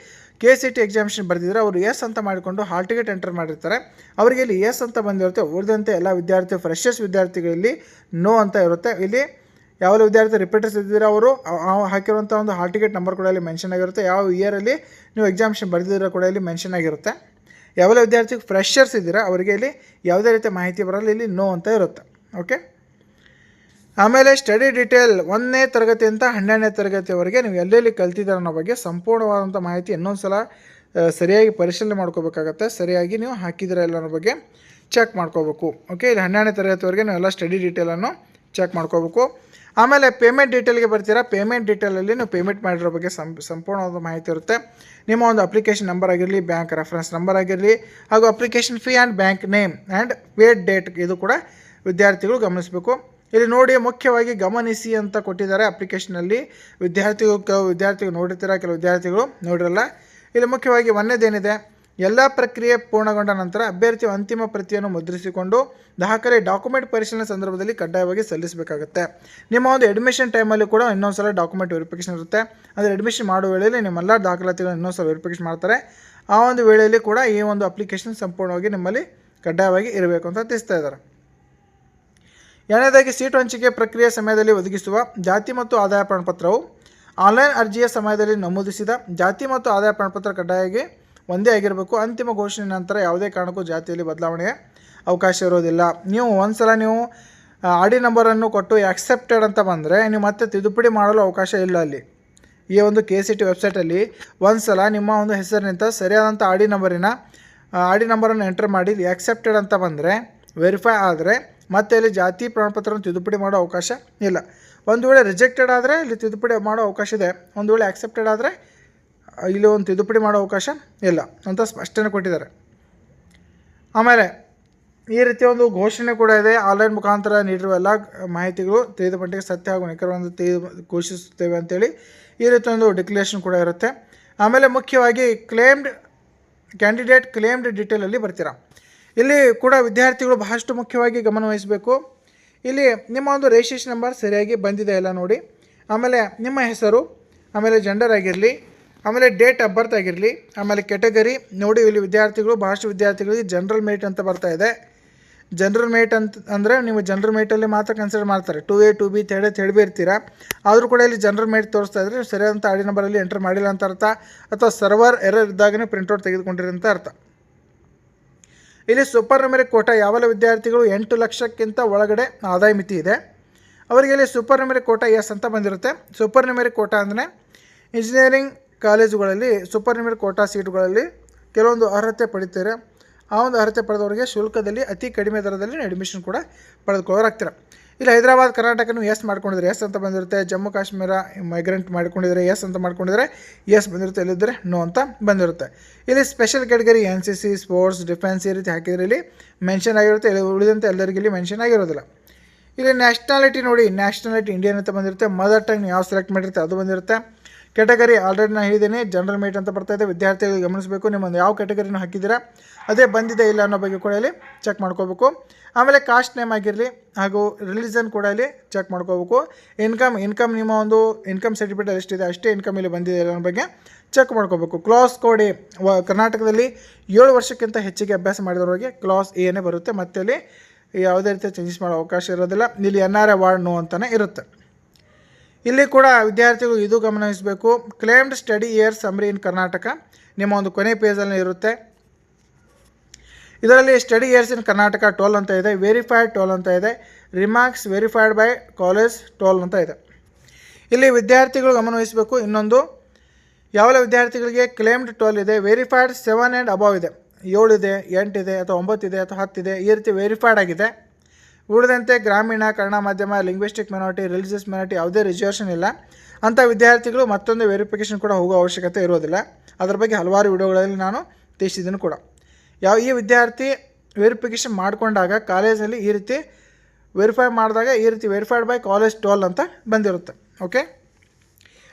ಕೆ ಸಿ ಟಿ ಎಕ್ಸಾಮಿಷನ್ ಬರೆದಿದ್ರೆ ಅವರು ಎಸ್ ಅಂತ ಮಾಡಿಕೊಂಡು ಹಾಲ್ ಟಿಕೆಟ್ ಎಂಟರ್ ಮಾಡಿರ್ತಾರೆ. ಅವರಿಗೆ ಇಲ್ಲಿ ಎಸ್ ಅಂತ ಬಂದಿರುತ್ತೆ. ಉಳಿದಂತೆ ಎಲ್ಲ ವಿದ್ಯಾರ್ಥಿ ಫ್ರೆಶರ್ಸ್ ವಿದ್ಯಾರ್ಥಿಗಳಲ್ಲಿ ನೋ ಅಂತ ಇರುತ್ತೆ. ಇಲ್ಲಿ ಯಾವೆಲ್ಲ ವಿದ್ಯಾರ್ಥಿ ರಿಪೀಟರ್ಸ್ ಇದ್ದಿರೋ ಅವರು ಅವ್- ಅವ್ ಹಾಕಿರುವಂಥ ಒಂದು ಹಾಲ್ ಟಿಕೆಟ್ ನಂಬರ್ ಕೂಡ ಇಲ್ಲಿ ಮೆನ್ಷನ್ ಆಗಿರುತ್ತೆ. ಯಾವ ಇಯರಲ್ಲಿ ನೀವು ಎಕ್ಸಾಮಿಷನ್ ಬರೆದಿರೋ ಕೂಡ ಇಲ್ಲಿ ಮೆನ್ಷನ್ ಆಗಿರುತ್ತೆ. ಯಾವೆಲ್ಲ ವಿದ್ಯಾರ್ಥಿ ಫ್ರೆಶರ್ಸ್ ಇದ್ದೀರಾ, ಅವರಿಗೆ ಇಲ್ಲಿ ಯಾವುದೇ ರೀತಿಯ ಮಾಹಿತಿ ಬರಲ್ಲ, ಇಲ್ಲಿ ನೋ ಅಂತ ಇರುತ್ತೆ. ಓಕೆ ಆಮೇಲೆ ಸ್ಟಡಿ ಡೀಟೇಲ್ ಒಂದನೇ ತರಗತಿಯಿಂದ ಹನ್ನೆರಡನೇ ತರಗತಿಯವರೆಗೆ ನೀವು ಎಲ್ಲೆಲ್ಲಿ ಕಲ್ತಿದ್ದೀರ ಅನ್ನೋ ಬಗ್ಗೆ ಸಂಪೂರ್ಣವಾದಂಥ ಮಾಹಿತಿ ಇನ್ನೊಂದು ಸಲ ಸರಿಯಾಗಿ ಪರಿಶೀಲನೆ ಮಾಡ್ಕೋಬೇಕಾಗತ್ತೆ. ಸರಿಯಾಗಿ ನೀವು ಹಾಕಿದ್ದೀರ ಇಲ್ಲ ಅನ್ನೋ ಬಗ್ಗೆ ಚೆಕ್ ಮಾಡ್ಕೋಬೇಕು. ಓಕೆ ಇಲ್ಲಿ ಹನ್ನೆರಡನೇ ತರಗತಿವರೆಗೆ ನೀವು ಎಲ್ಲ ಸ್ಟಡಿ ಡೀಟೇಲನ್ನು ಚೆಕ್ ಮಾಡ್ಕೋಬೇಕು. ಆಮೇಲೆ ಪೇಮೆಂಟ್ ಡೀಟೇಲ್ಗೆ ಬರ್ತೀರಾ? ಪೇಮೆಂಟ್ ಡೀಟೇಲಲ್ಲಿ ನೀವು ಪೇಮೆಂಟ್ ಮಾಡಿರೋ ಬಗ್ಗೆ ಸಂಪೂರ್ಣವಾದ ಮಾಹಿತಿ ಇರುತ್ತೆ. ನಿಮ್ಮ ಒಂದು ಅಪ್ಲಿಕೇಶನ್ ನಂಬರ್ ಆಗಿರಲಿ ಬ್ಯಾಂಕ್ ರೆಫರೆನ್ಸ್ ನಂಬರ್ ಆಗಿರಲಿ, ಹಾಗೂ application fee and bank name and paid date ಇದು ಕೂಡ ವಿದ್ಯಾರ್ಥಿಗಳು ಗಮನಿಸಬೇಕು. ಇಲ್ಲಿ ನೋಡಿ ಮುಖ್ಯವಾಗಿ ಗಮನಿಸಿ ಅಂತ ಕೊಟ್ಟಿದ್ದಾರೆ ಅಪ್ಲಿಕೇಶನಲ್ಲಿ ವಿದ್ಯಾರ್ಥಿಗಳು, ಕೆಲವು ವಿದ್ಯಾರ್ಥಿಗಳು ನೋಡಿರ್ತೀರ? ಕೆಲವು ವಿದ್ಯಾರ್ಥಿಗಳು ನೋಡಿರಲ್ಲ. ಇಲ್ಲಿ ಮುಖ್ಯವಾಗಿ ಒಂದೇದೇನಿದೆ? ಎಲ್ಲ ಪ್ರಕ್ರಿಯೆ ಪೂರ್ಣಗೊಂಡ ನಂತರ ಅಭ್ಯರ್ಥಿಯು ಅಂತಿಮ ಪ್ರತಿಯನ್ನು ಮುದ್ರಿಸಿಕೊಂಡು ದಾಖಲೆ ಡಾಕ್ಯುಮೆಂಟ್ ಪರಿಶೀಲನೆ ಸಂದರ್ಭದಲ್ಲಿ ಕಡ್ಡಾಯವಾಗಿ ಸಲ್ಲಿಸಬೇಕಾಗುತ್ತೆ. ನಿಮ್ಮ ಒಂದು ಅಡ್ಮಿಷನ್ ಟೈಮಲ್ಲಿ ಕೂಡ ಇನ್ನೊಂದು ಸಲ ಡಾಕ್ಯುಮೆಂಟ್ ವೆರಿಫಿಕೇಶನ್ ಇರುತ್ತೆ. ಅಂದರೆ ಅಡ್ಮಿಷನ್ ಮಾಡುವ ವೇಳೆಯಲ್ಲಿ ನಿಮ್ಮೆಲ್ಲ ದಾಖಲಾತಿಗಳನ್ನು ಇನ್ನೊಂದು ಸಲ ವೆರಿಫಿಕೇಷನ್ ಮಾಡ್ತಾರೆ. ಆ ಒಂದು ವೇಳೆಯಲ್ಲಿ ಕೂಡ ಈ ಒಂದು ಅಪ್ಲಿಕೇಶನ್ ಸಂಪೂರ್ಣವಾಗಿ ನಿಮ್ಮಲ್ಲಿ ಕಡ್ಡಾಯವಾಗಿ ಇರಬೇಕು ಅಂತ ತಿಳಿಸ್ತಾ ಇದ್ದಾರೆ. ಎರಡನೇದಾಗಿ ಸೀಟು ಹಂಚಿಕೆ ಪ್ರಕ್ರಿಯೆ ಸಮಯದಲ್ಲಿ ಒದಗಿಸುವ ಜಾತಿ ಮತ್ತು ಆದಾಯ ಪ್ರಮಾಣಪತ್ರವು ಆನ್ಲೈನ್ ಅರ್ಜಿಯ ಸಮಯದಲ್ಲಿ ನಮೂದಿಸಿದ ಜಾತಿ ಮತ್ತು ಆದಾಯ ಪ್ರಮಾಣಪತ್ರ ಕಡ್ಡಾಯವಾಗಿ ಒಂದೇ ಆಗಿರಬೇಕು. ಅಂತಿಮ ಘೋಷಣೆ ನಂತರ ಯಾವುದೇ ಕಾರಣಕ್ಕೂ ಜಾತಿಯಲ್ಲಿ ಬದಲಾವಣೆಗೆ ಅವಕಾಶ ಇರೋದಿಲ್ಲ. ನೀವು ಒಂದು ಸಲ ನೀವು ಆರ್ ಡಿ ನಂಬರನ್ನು ಕೊಟ್ಟು ಆಕ್ಸೆಪ್ಟೆಡ್ ಅಂತ ಬಂದರೆ ನೀವು ಮತ್ತೆ ತಿದ್ದುಪಡಿ ಮಾಡಲು ಅವಕಾಶ ಇಲ್ಲ ಅಲ್ಲಿ. ಈ ಒಂದು ಕೆ ಸಿ ಟಿ ವೆಬ್ಸೈಟಲ್ಲಿ ಒಂದು ಸಲ ನಿಮ್ಮ ಒಂದು ಹೆಸರಿನಿಂದ ಸರಿಯಾದಂಥ ಆರ್ ಡಿ ನಂಬರಿನ ಆರ್ ಡಿ ನಂಬರನ್ನು ಎಂಟರ್ ಮಾಡಿ ಆಕ್ಸೆಪ್ಟೆಡ್ ಅಂತ ಬಂದರೆ ವೆರಿಫೈ ಆದರೆ ಮತ್ತೆ ಇಲ್ಲಿ ಜಾತಿ ಪ್ರಮಾಣಪತ್ರವನ್ನು ತಿದ್ದುಪಡಿ ಮಾಡೋ ಅವಕಾಶ ಇಲ್ಲ. ಒಂದು ವೇಳೆ ರಿಜೆಕ್ಟೆಡ್ ಆದರೆ ಇಲ್ಲಿ ತಿದ್ದುಪಡಿ ಮಾಡೋ ಅವಕಾಶ ಇದೆ. ಒಂದು ವೇಳೆ ಆಕ್ಸೆಪ್ಟೆಡ್ ಆದರೆ ಇಲ್ಲಿ ಒಂದು ತಿದ್ದುಪಡಿ ಮಾಡೋ ಅವಕಾಶ ಇಲ್ಲ ಅಂತ ಸ್ಪಷ್ಟನೆ ಕೊಟ್ಟಿದ್ದಾರೆ. ಆಮೇಲೆ ಈ ರೀತಿಯ ಒಂದು ಘೋಷಣೆ ಕೂಡ ಇದೆ. ಆನ್ಲೈನ್ ಮುಖಾಂತರ ನೀಡಿರುವ ಎಲ್ಲ ಮಾಹಿತಿಗಳು ತಿಳಿದ ಮಟ್ಟಿಗೆ ಸತ್ಯ ಹಾಗೂ ನಿಖರವನ್ನು ತಿಳಿದು ಘೋಷಿಸುತ್ತೇವೆ ಅಂತೇಳಿ ಈ ರೀತಿಯ ಒಂದು ಡಿಕ್ಲೇಷನ್ ಕೂಡ ಇರುತ್ತೆ. ಆಮೇಲೆ ಮುಖ್ಯವಾಗಿ ಕ್ಲೇಮ್ಡ್ ಕ್ಯಾಂಡಿಡೇಟ್ ಕ್ಲೇಮ್ಡ್ ಡೀಟೇಲಲ್ಲಿ ಬರ್ತೀರಾ? ಇಲ್ಲಿ ಕೂಡ ವಿದ್ಯಾರ್ಥಿಗಳು ಬಹಳಷ್ಟು ಮುಖ್ಯವಾಗಿ ಗಮನವಹಿಸಬೇಕು ಇಲ್ಲಿ ನಿಮ್ಮ ಒಂದು ರಿಜಿಸ್ಟ್ರೇಷನ್ ನಂಬರ್ ಸರಿಯಾಗಿ ಬಂದಿದೆ ಎಲ್ಲ ನೋಡಿ. ಆಮೇಲೆ ನಿಮ್ಮ ಹೆಸರು, ಆಮೇಲೆ ಜೆಂಡರ್ ಆಗಿರಲಿ ಆಮೇಲೆ ಡೇಟ್ ಆಫ್ ಬರ್ತ್ ಆಗಿರಲಿ ಆಮೇಲೆ ಕೆಟಗರಿ ನೋಡಿ ಇಲ್ಲಿ ವಿದ್ಯಾರ್ಥಿಗಳು, ಭಾಳಷ್ಟು ವಿದ್ಯಾರ್ಥಿಗಳಿಗೆ ಜನರಲ್ ಮೇಟ್ ಅಂತ ಬರ್ತಾ ಇದೆ. ಜನರಲ್ ಮೇಟ್ ಅಂತ ಅಂದರೆ ನೀವು ಜನರಲ್ ಮೇಟಲ್ಲಿ ಮಾತ್ರ ಕನ್ಸಿಡರ್ ಮಾಡ್ತಾರೆ. Two A two B third third ಇರ್ತೀರಾ. ಆದರೂ ಕೂಡ ಇಲ್ಲಿ ಜನರಲ್ ಮೇಟ್ ತೋರಿಸ್ತಾ ಇದ್ರೆ ಸರಿಯಾದಂಥ ಆಡಿ ನಂಬರಲ್ಲಿ ಎಂಟರ್ ಮಾಡಿಲ್ಲ ಅಂತ ಅರ್ಥ. ಅಥವಾ ಸರ್ವರ್ ಎರರ್ ಇದ್ದಾಗನೇ ತೆಗೆದುಕೊಂಡಿರಿ ಅಂತ ಅರ್ಥ. ಇಲ್ಲಿ ಸೂಪರ್ ನ್ಯೂಮರಿಕ್ ಕೋಟಾ ಯಾವೆಲ್ಲ ವಿದ್ಯಾರ್ಥಿಗಳು ಎಂಟು ಲಕ್ಷಕ್ಕಿಂತ ಒಳಗಡೆ ಆದಾಯ ಮಿತಿ ಇದೆ. ಅವರಿಗೆ ಇಲ್ಲಿ ಸೂಪರ್ ನಂಬರಿ ಕೋಟಾ ಎಸ್ ಅಂತ ಬಂದಿರುತ್ತೆ. ಸೂಪರ್ ನಂಬರಿ ಕೋಟಾ ಅಂದರೆ ಇಂಜಿನಿಯರಿಂಗ್ ಕಾಲೇಜುಗಳಲ್ಲಿ ಸೂಪರ್ ನ್ಯೂಮರಿಕ್ ಕೋಟಾ ಸೀಟುಗಳಲ್ಲಿ ಕೆಲವೊಂದು ಅರ್ಹತೆ ಪಡಿತಾರೆ. ಆ ಒಂದು ಅರ್ಹತೆ ಪಡೆದವರಿಗೆ ಶುಲ್ಕದಲ್ಲಿ ಅತಿ ಕಡಿಮೆ ದರದಲ್ಲಿ ಅಡ್ಮಿಷನ್ ಕೂಡ ಪಡೆದುಕೊಳ್ಳೋರಾಗ್ತೀರ ಇಲ್ಲಿ ಹೈದರಾಬಾದ್ ಕರ್ನಾಟಕ ಎಸ್ ಮಾಡ್ಕೊಂಡಿದ್ರೆ ಎಸ್ ಅಂತ ಬಂದಿರುತ್ತೆ. ಜಮ್ಮು ಕಾಶ್ಮೀರ ಮೈಗ್ರೆಂಟ್ ಮಾಡ್ಕೊಂಡಿದ್ರೆ ಎಸ್ ಅಂತ ಮಾಡ್ಕೊಂಡಿದ್ರೆ ಎಸ್ ಬಂದಿರುತ್ತೆ. ಇಲ್ಲಿದ್ದರೆ ನೋ ಅಂತ ಬಂದಿರುತ್ತೆ. ಇಲ್ಲಿ special category N C C sports defence ಈ ರೀತಿ ಹಾಕಿದ್ರೆ ಇಲ್ಲಿ ಮೆನ್ಷನ್ ಆಗಿರುತ್ತೆ. ಉಳಿದಂತೆ ಎಲ್ಲರಿಗೂ ಇಲ್ಲಿ ಮೆನ್ಷನ್ ಆಗಿರೋದಿಲ್ಲ. ಇಲ್ಲಿ ನ್ಯಾಷನಾಲಿಟಿ ನೋಡಿ ನ್ಯಾಷನಾಲಿಟಿ ಇಂಡಿಯನ್ ಅಂತ ಬಂದಿರುತ್ತೆ. ಮದರ್ ಟಂಗ್ ಯಾವ ಸೆಲೆಕ್ಟ್ ಮಾಡಿರುತ್ತೆ ಅದು ಬಂದಿರುತ್ತೆ. ಕೆಟಗರಿ ಆಲ್ರೆಡಿ ನಾನು ಹೇಳಿದ್ದೀನಿ, ಜನರಲ್ ಮೇಟ್ ಅಂತ ಬರ್ತಾ ಇದೆ, ವಿದ್ಯಾರ್ಥಿಗಳಿಗೆ ಗಮನಿಸಬೇಕು ನಿಮ್ಮೊಂದು ಯಾವ ಕ್ಯಾಟಗರಿನ ಹಾಕಿದ್ದೀರಾ, ಅದೇ ಬಂದಿದೆ ಇಲ್ಲ ಅನ್ನೋ ಬಗ್ಗೆ ಕೂಡ ಇಲ್ಲಿ ಚೆಕ್ ಮಾಡ್ಕೋಬೇಕು. ಆಮೇಲೆ ಕಾಸ್ಟ್ ನೇಮ್ ಆಗಿರಲಿ, ಹಾಗೂ ರಿಲಿಜನ್ ಕೂಡ ಇಲ್ಲಿ ಚೆಕ್ ಮಾಡ್ಕೋಬೇಕು. ಇನ್ಕಮ್ ಇನ್ಕಮ್ ನಿಮ್ಮ ಒಂದು ಇನ್ಕಮ್ ಸರ್ಟಿಫಿಕೇಟ್ ಎಷ್ಟಿದೆ, ಅಷ್ಟೇ ಇನ್ಕಮ್ ಇಲ್ಲಿ ಬಂದಿದೆ ಇಲ್ಲ ಅನ್ನೋ ಬಗ್ಗೆ ಚೆಕ್ ಮಾಡ್ಕೋಬೇಕು. ಕ್ಲಾಸ್ ಕೋಡ್ ಎ ಕರ್ನಾಟಕದಲ್ಲಿ ಏಳು ವರ್ಷಕ್ಕಿಂತ ಹೆಚ್ಚಿಗೆ ಅಭ್ಯಾಸ ಮಾಡಿದವರಿಗೆ ಕ್ಲಾಸ್ ಎನೇ ಬರುತ್ತೆ. ಮತ್ತೆ ಅಲ್ಲಿ ಯಾವುದೇ ರೀತಿಯ ಚೇಂಜಸ್ ಮಾಡೋ ಅವಕಾಶ ಇರೋದಿಲ್ಲ. ಇಲ್ಲಿ N R A ward no ಅಂತಲೇ ಇರುತ್ತೆ. ಇಲ್ಲಿ ಕೂಡ ವಿದ್ಯಾರ್ಥಿಗಳು ಇದು ಗಮನಿಸಬೇಕು claimed study year summary in Karnataka ನಿಮ್ಮ ಒಂದು ಕೊನೆ ಪೇಜಲ್ಲಿ ಇರುತ್ತೆ. ಇದರಲ್ಲಿ study years in Karnataka toll ಅಂತ ಇದೆ. ವೆರಿಫೈಡ್ ಟೋಲ್ ಅಂತ ಇದೆ. Remarks verified by college toll ಅಂತ ಇದೆ. ಇಲ್ಲಿ ವಿದ್ಯಾರ್ಥಿಗಳು ಗಮನವಹಿಸಬೇಕು. ಇನ್ನೊಂದು ಯಾವೆಲ್ಲ ವಿದ್ಯಾರ್ಥಿಗಳಿಗೆ ಕ್ಲೇಮ್ಡ್ ಟೋಲ್ ಇದೆ? ವೆರಿಫೈಡ್ ಸೆವೆನ್ ಆ್ಯಂಡ್ ಅಬವ್ ಇದೆ. ಏಳಿದೆ ಎಂಟಿದೆ ಅಥವಾ ಒಂಬತ್ತಿದೆ ಅಥವಾ ಹತ್ತಿದೆ ಈ ರೀತಿ ವೆರಿಫೈಡ್ ಆಗಿದೆ. ಉಳಿದಂತೆ ಗ್ರಾಮೀಣ, ಕನ್ನಡ ಮಾಧ್ಯಮ, ಲಿಂಗ್ವಿಸ್ಟಿಕ್ ಮಿನಾರಿಟಿ ರಿಲಿಜಿಯಸ್ ಮಿನಾರಿಟಿ ಯಾವುದೇ ರಿಸರ್ವೇಷನ್ ಇಲ್ಲ. ಅಂಥ ವಿದ್ಯಾರ್ಥಿಗಳು ಮತ್ತೊಂದು ವೆರಿಫಿಕೇಷನ್ ಕೂಡ ಹೋಗೋ ಅವಶ್ಯಕತೆ ಇರೋದಿಲ್ಲ. ಅದರ ಬಗ್ಗೆ ಹಲವಾರು ವಿಡಿಯೋಗಳಲ್ಲಿ ನಾನು ತಿಳಿಸಿದ್ದೀನಿ ಕೂಡ. ಯಾವ ಈ ವಿದ್ಯಾರ್ಥಿ ವೆರಿಫಿಕೇಷನ್ ಮಾಡಿಕೊಂಡಾಗ ಕಾಲೇಜಲ್ಲಿ ಈ ರೀತಿ ವೆರಿಫೈ ಮಾಡಿದಾಗ ಈ ರೀತಿ ವೆರಿಫೈಡ್ ಬೈ ಕಾಲೇಜ್ ಟೋಲ್ ಅಂತ ಬಂದಿರುತ್ತೆ. ಓಕೆ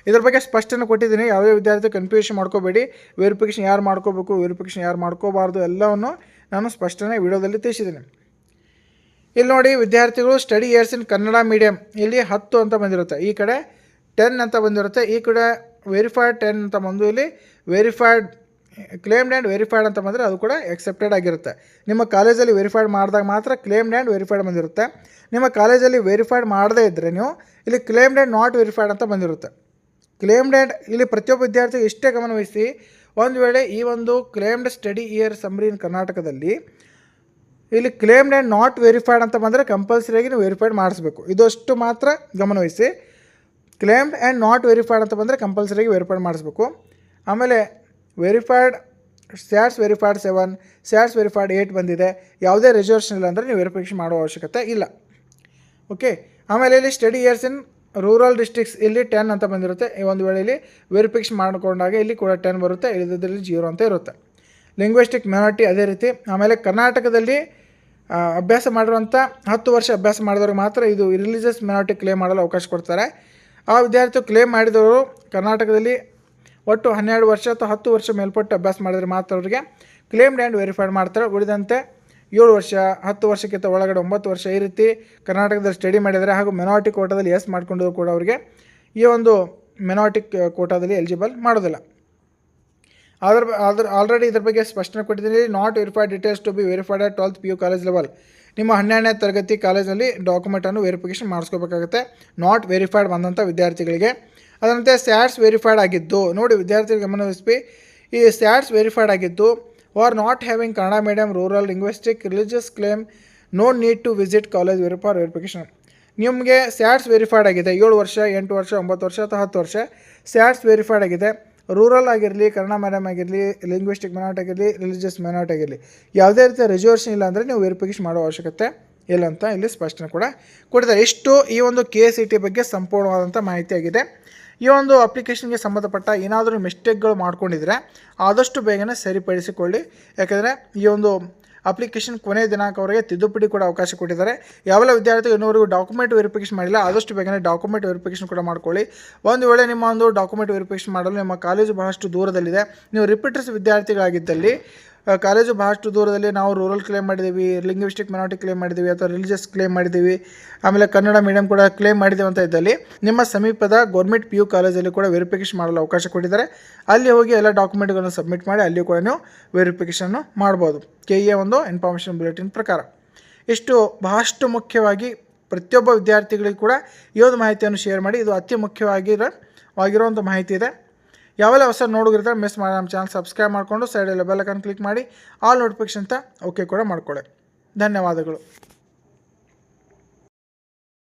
ಇದ್ರ ಬಗ್ಗೆ ಸ್ಪಷ್ಟನೆ ಕೊಟ್ಟಿದ್ದೀನಿ. ಯಾವುದೇ ವಿದ್ಯಾರ್ಥಿ ಕನ್ಫ್ಯೂಷನ್ ಮಾಡ್ಕೋಬೇಡಿ. ವೆರಿಫಿಕೇಷನ್ ಯಾರು ಮಾಡ್ಕೋಬೇಕು? ವೆರಿಫಿಕೇಷನ್ ಯಾರು ಮಾಡ್ಕೋಬಾರ್ದು? ಎಲ್ಲವನ್ನು ನಾನು ಸ್ಪಷ್ಟನೆ ವಿಡಿಯೋದಲ್ಲಿ ತಿಳಿಸಿದ್ದೀನಿ. ಇಲ್ಲಿ ನೋಡಿ ವಿದ್ಯಾರ್ಥಿಗಳು study years in Kannada medium ಇಲ್ಲಿ ಹತ್ತು ಅಂತ ಬಂದಿರುತ್ತೆ. ಈ ಕಡೆ ಟೆನ್ ಅಂತ ಬಂದಿರುತ್ತೆ. ಈ ಕಡೆ ವೆರಿಫೈಡ್ ಟೆನ್ ಅಂತ ಬಂದು ಇಲ್ಲಿ ವೆರಿಫೈಡ್ ಕ್ಲೇಮ್ಡ್ ಆ್ಯಂಡ್ ವೆರಿಫೈಡ್ ಅಂತ ಬಂದರೆ ಅದು ಕೂಡ ಎಕ್ಸೆಪ್ಟೆಡ್ ಆಗಿರುತ್ತೆ. ನಿಮ್ಮ ಕಾಲೇಜಲ್ಲಿ ವೆರಿಫೈಡ್ ಮಾಡಿದಾಗ ಮಾತ್ರ ಕ್ಲೇಮ್ಡ್ ಆ್ಯಂಡ್ ವೆರಿಫೈಡ್ ಬಂದಿರುತ್ತೆ. ನಿಮ್ಮ ಕಾಲೇಜಲ್ಲಿ ವೆರಿಫೈಡ್ ಮಾಡದೇ ಇದ್ದರೆ ನೀವು ಇಲ್ಲಿ ಕ್ಲೇಮ್ಡ್ ಆ್ಯಂಡ್ ನಾಟ್ ವೆರಿಫೈಡ್ ಅಂತ ಬಂದಿರುತ್ತೆ. ಕ್ಲೇಮ್ಡ್ ಆ್ಯಂಡ್ ಇಲ್ಲಿ ಪ್ರತಿಯೊಬ್ಬ ವಿದ್ಯಾರ್ಥಿ ಇಷ್ಟೇ ಗಮನವಹಿಸಿ. ಒಂದು ವೇಳೆ ಈ ಒಂದು claimed study year summary in ಕರ್ನಾಟಕದಲ್ಲಿ ಇಲ್ಲಿ ಕ್ಲೇಮ್ಡ್ ಆ್ಯಂಡ್ ನಾಟ್ ವೆರಿಫೈಡ್ ಅಂತ ಬಂದರೆ ಕಂಪಲ್ಸರಿಯಾಗಿ ನೀವು ವೆರಿಫೈಡ್ ಮಾಡಿಸ್ಬೇಕು. ಇದಷ್ಟು ಮಾತ್ರ ಗಮನವಹಿಸಿ ಕ್ಲೇಮ್ಡ್ ಆ್ಯಂಡ್ ನಾಟ್ ವೆರಿಫೈಡ್ ಅಂತ ಬಂದರೆ ಕಂಪಲ್ಸರಿಯಾಗಿ ವೆರಿಫೈಡ್ ಮಾಡಿಸ್ಬೇಕು. ಆಮೇಲೆ verified SATS verified seven SATS verified eight ಬಂದಿದೆ. ಯಾವುದೇ ರಿಸರ್ವೇಷನ್ ಇಲ್ಲ ಅಂದರೆ ನೀವು ವೆರಿಫಿಕೇಷನ್ ಮಾಡೋ ಅವಶ್ಯಕತೆ ಇಲ್ಲ. ಓಕೆ ಆಮೇಲೆ ಇಲ್ಲಿ study years in rural districts ಇಲ್ಲಿ ಟೆನ್ ಅಂತ ಬಂದಿರುತ್ತೆ. ಈ ಒಂದು ವೇಳೆ ಇಲ್ಲಿ ವೆರಿಫಿಕೇಷನ್ ಮಾಡಿಕೊಂಡಾಗ ಇಲ್ಲಿ ಕೂಡ ಟೆನ್ ಬರುತ್ತೆ ಇಲ್ಲದಿದ್ದರಲ್ಲಿ ಜೀರೋ ಅಂತ ಇರುತ್ತೆ. ಲಿಂಗ್ವಿಸ್ಟಿಕ್ ಮೆನಾರಿಟಿ ಅದೇ ರೀತಿ. ಆಮೇಲೆ ಕರ್ನಾಟಕದಲ್ಲಿ ಅಭ್ಯಾಸ ಮಾಡಿರುವಂಥ ಹತ್ತು ವರ್ಷ ಅಭ್ಯಾಸ ಮಾಡಿದವ್ರಿಗೆ ಮಾತ್ರ ಇದು ರಿಲಿಜಿಯಸ್ ಮೆನಾರಿಟಿ ಕ್ಲೇಮ್ ಮಾಡಲು ಅವಕಾಶ ಕೊಡ್ತಾರೆ. ಆ ವಿದ್ಯಾರ್ಥಿ ಕ್ಲೇಮ್ ಮಾಡಿದವರು ಕರ್ನಾಟಕದಲ್ಲಿ ಒಟ್ಟು ಹನ್ನೆರಡು ವರ್ಷ ಅಥವಾ ಹತ್ತು ವರ್ಷ ಮೇಲ್ಪಟ್ಟು ಅಭ್ಯಾಸ ಮಾಡಿದ್ರೆ ಮಾತ್ರ ಅವರಿಗೆ ಕ್ಲೇಮ್ಡ್ ಆ್ಯಂಡ್ ವೆರಿಫೈಡ್ ಮಾಡ್ತಾರೆ. ಉಳಿದಂತೆ ಏಳು ವರ್ಷ, ಹತ್ತು ವರ್ಷಕ್ಕಿಂತ ಒಳಗಡೆ ಒಂಬತ್ತು ವರ್ಷ ಈ ರೀತಿ ಕರ್ನಾಟಕದಲ್ಲಿ ಸ್ಟಡಿ ಮಾಡಿದರೆ ಹಾಗೂ ಮೆನಾರಿಟಿ ಕೋಟಾದಲ್ಲಿ ಎಸ್ ಮಾಡ್ಕೊಂಡು ಕೂಡ ಅವರಿಗೆ ಈ ಒಂದು ಮೆನಾರಿಟಿ ಕೋಟಾದಲ್ಲಿ ಎಲಿಜಿಬಲ್ ಮಾಡೋದಿಲ್ಲ. ಅದ್ರ ಅದ್ರ ಆಲ್ರೆಡಿ ಇದ್ರ ಬಗ್ಗೆ ಸ್ಪಷ್ಟನೆ ಕೊಟ್ಟಿದ್ದೀನಿ. Not verified details to be verified at twelfth P U college level ನಿಮ್ಮ ಹನ್ನೆರಡನೇ ತರಗತಿ ಕಾಲೇಜಲ್ಲಿ ಡಾಕ್ಯುಮೆಂಟನ್ನು ವೆರಿಫಿಕೇಷನ್ ಮಾಡಿಸ್ಕೋಬೇಕಾಗುತ್ತೆ. ನಾಟ್ ವೆರಿಫೈಡ್ ಬಂದಂಥ ವಿದ್ಯಾರ್ಥಿಗಳಿಗೆ. ಅದರಂತೆ ಸ್ಯಾಟ್ಸ್ ವೆರಿಫೈಡ್ ಆಗಿದ್ದು, ನೋಡಿ ವಿದ್ಯಾರ್ಥಿಗಳಿಗೆ ಗಮನವಿಸಿ ಈ ಸ್ಯಾಟ್ಸ್ ವೆರಿಫೈಡ್ ಆಗಿದ್ದು or not having Kannada medium rural linguistic religious claim no need to visit college ವೆರಿಫಾರ್ verification ನಿಮಗೆ ಸ್ಯಾಟ್ಸ್ ವೆರಿಫೈಡ್ ಆಗಿದೆ. ಏಳು ವರ್ಷ, ಎಂಟು ವರ್ಷ, ಒಂಬತ್ತು ವರ್ಷ ಅಥವಾ ಹತ್ತು ವರ್ಷ. ಸ್ಯಾಟ್ಸ್ ವೆರಿಫೈಡ್ ಆಗಿದೆ. ರೂರಲ್ ಆಗಿರಲಿ ಕನ್ನಡ ಮೀಡಿಯಮ್ ಆಗಿರಲಿ ಲಿಂಗ್ವಿಸ್ಟಿಕ್ ಮೆನಾಟ್ ಆಗಿರಲಿ ರಿಲಿಜಿಯಸ್ ಮೆನಾಟ್ ಆಗಿರಲಿ, ಯಾವುದೇ ರೀತಿಯ ರಿಸರ್ವೇಷನ್ ಇಲ್ಲ ಅಂದರೆ ನೀವು ವೆರಿಫಿಕೇಶನ್ ಮಾಡೋ ಅವಶ್ಯಕತೆ ಇಲ್ಲ ಅಂತ ಇಲ್ಲಿ ಸ್ಪಷ್ಟನೆ ಕೂಡ ಕೊಡ್ತಾರೆ ಇಷ್ಟು ಈ ಒಂದು ಕೆ ಸಿ ಟಿ ಬಗ್ಗೆ ಸಂಪೂರ್ಣವಾದಂಥ ಮಾಹಿತಿ ಆಗಿದೆ. ಈ ಒಂದು ಅಪ್ಲಿಕೇಶನ್ಗೆ ಸಂಬಂಧಪಟ್ಟ ಏನಾದರೂ ಮಿಸ್ಟೇಕ್ಗಳು ಮಾಡ್ಕೊಂಡಿದ್ರೆ ಆದಷ್ಟು ಬೇಗನೆ ಸರಿಪಡಿಸಿಕೊಳ್ಳಿ. ಯಾಕೆಂದರೆ ಈ ಒಂದು ಅಪ್ಲಿಕೇಶನ್ ಕೊನೆಯ ದಿನಾಂಕವರೆಗೆ ತಿದ್ದುಪಡಿ ಕೂಡ ಅವಕಾಶ ಕೊಟ್ಟಿದ್ದಾರೆ. ಯಾವೆಲ್ಲ ವಿದ್ಯಾರ್ಥಿಗಳು ಇನ್ನೂವರೆಗೂ ಡಾಕ್ಯುಮೆಂಟ್ ವೆರಿಫಿಕೇಶನ್ ಮಾಡಿಲ್ಲ, ಆದಷ್ಟು ಬೇಗನೆ ಡಾಕ್ಯುಮೆಂಟ್ ವೆರಿಫಿಕೇಶನ್ ಕೂಡ ಮಾಡ್ಕೊಳ್ಳಿ. ಒಂದು ವೇಳೆ ನಿಮ್ಮ ಒಂದು ಡಾಕ್ಯುಮೆಂಟ್ ವೆರಿಫಿಕೇಶನ್ ಮಾಡಲು ನಿಮ್ಮ ಕಾಲೇಜು ಬಹಳಷ್ಟು ದೂರದಲ್ಲಿದೆ. ನೀವು ರಿಪೀಟರ್ಸ್ ವಿದ್ಯಾರ್ಥಿಗಳಾಗಿದ್ದಲ್ಲಿ ಕಾಲೇಜು ಭಾಳಷ್ಟು ದೂರದಲ್ಲಿ ನಾವು ರೂರಲ್ ಕ್ಲೇಮ್ ಮಾಡಿದ್ದೀವಿ ಲಿಂಗ್ವಿಸ್ಟಿಕ್ ಮೆನಾರಿಟಿ ಕ್ಲೇಮ್ ಮಾಡಿದ್ದೀವಿ ಅಥವಾ ರಿಲಿಜಿಯಸ್ ಕ್ಲೇಮ್ ಮಾಡಿದ್ದೀವಿ ಆಮೇಲೆ ಕನ್ನಡ ಮೀಡಿಯಂ ಕೂಡ ಕ್ಲೇಮ್ ಮಾಡಿದ್ದೀವಿ ಅಂತ ಇದ್ದಲ್ಲಿ. ನಿಮ್ಮ ಸಮೀಪದ ಗೌರ್ಮೆಂಟ್ ಪಿ ಯು ಕಾಲೇಜಲ್ಲಿ ಕೂಡ ವೆರಿಫಿಕೇಷನ್ ಮಾಡಲು ಅವಕಾಶ ಕೊಟ್ಟಿದ್ದಾರೆ. ಅಲ್ಲಿ ಹೋಗಿ ಎಲ್ಲ ಡಾಕ್ಯುಮೆಂಟ್ಗಳನ್ನು ಸಬ್ಮಿಟ್ ಮಾಡಿ ಅಲ್ಲಿ ಕೂಡ ನೀವು ವೆರಿಫಿಕೇಷನ್ನು ಮಾಡ್ಬೋದು. ಕೆ ಎ ಒಂದು ಇನ್ಫಾರ್ಮೇಷನ್ ಬುಲೆಟಿನ್ ಪ್ರಕಾರ. ಇಷ್ಟು ಬಹಳಷ್ಟು ಮುಖ್ಯವಾಗಿ ಪ್ರತಿಯೊಬ್ಬ ವಿದ್ಯಾರ್ಥಿಗಳಿಗೂ ಕೂಡ ಈ ಒಂದು ಮಾಹಿತಿಯನ್ನು ಶೇರ್ ಮಾಡಿ. ಇದು ಅತಿ ಮುಖ್ಯವಾಗಿರೋ ಒಂದು ಮಾಹಿತಿ ಇದೆ. ಯಾವೆಲ್ಲ ಹೊಸ ನೋಡೋಗಿರ್ತಾರೆ ಮಿಸ್ ಮಾಡಿ ನಮ್ಮ ಚಾನಲ್ ಸಬ್ಸ್ಕ್ರೈಬ್ ಮಾಡಿಕೊಂಡು ಸೈಡಲ್ಲಿ ಬೆಲ್ಲಕನ್ನು ಕ್ಲಿಕ್ ಮಾಡಿ ಆಲ್ ನೋಟಿಫಿಕೇಷನ್ ಅಂತ ಓಕೆ ಕೂಡ ಮಾಡ್ಕೊಳ್ಳಿ. ಧನ್ಯವಾದಗಳು.